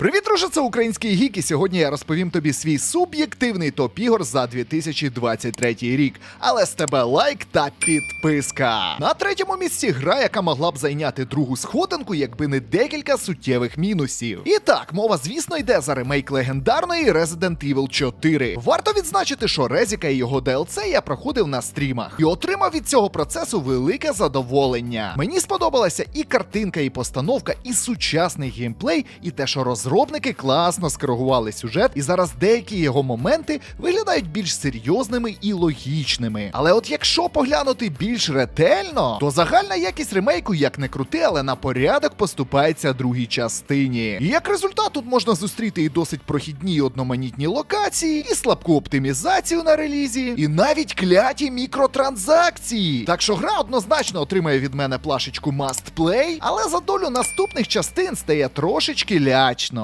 Привіт, друже, це український гік, і сьогодні я розповім тобі свій суб'єктивний топ ігор за 2023 рік. Але з тебе лайк та підписка. На третьому місці гра, яка могла б зайняти другу сходинку, якби не декілька суттєвих мінусів. І так, мова, звісно, йде за ремейк легендарної Resident Evil 4. Варто відзначити, що Резіка і його DLC я проходив на стрімах і отримав від цього процесу велике задоволення. Мені сподобалася і картинка, і постановка, і сучасний геймплей, і те, що розробники класно скоригували сюжет, і зараз деякі його моменти виглядають більш серйозними і логічними. Але от якщо поглянути більш ретельно, то загальна якість ремейку, як не крути, але на порядок поступається другій частині. І як результат, тут можна зустріти і досить прохідні і одноманітні локації, і слабку оптимізацію на релізі, і навіть кляті мікротранзакції. Так що гра однозначно отримає від мене плашечку Must Play, але за долю наступних частин стає трошечки лячно.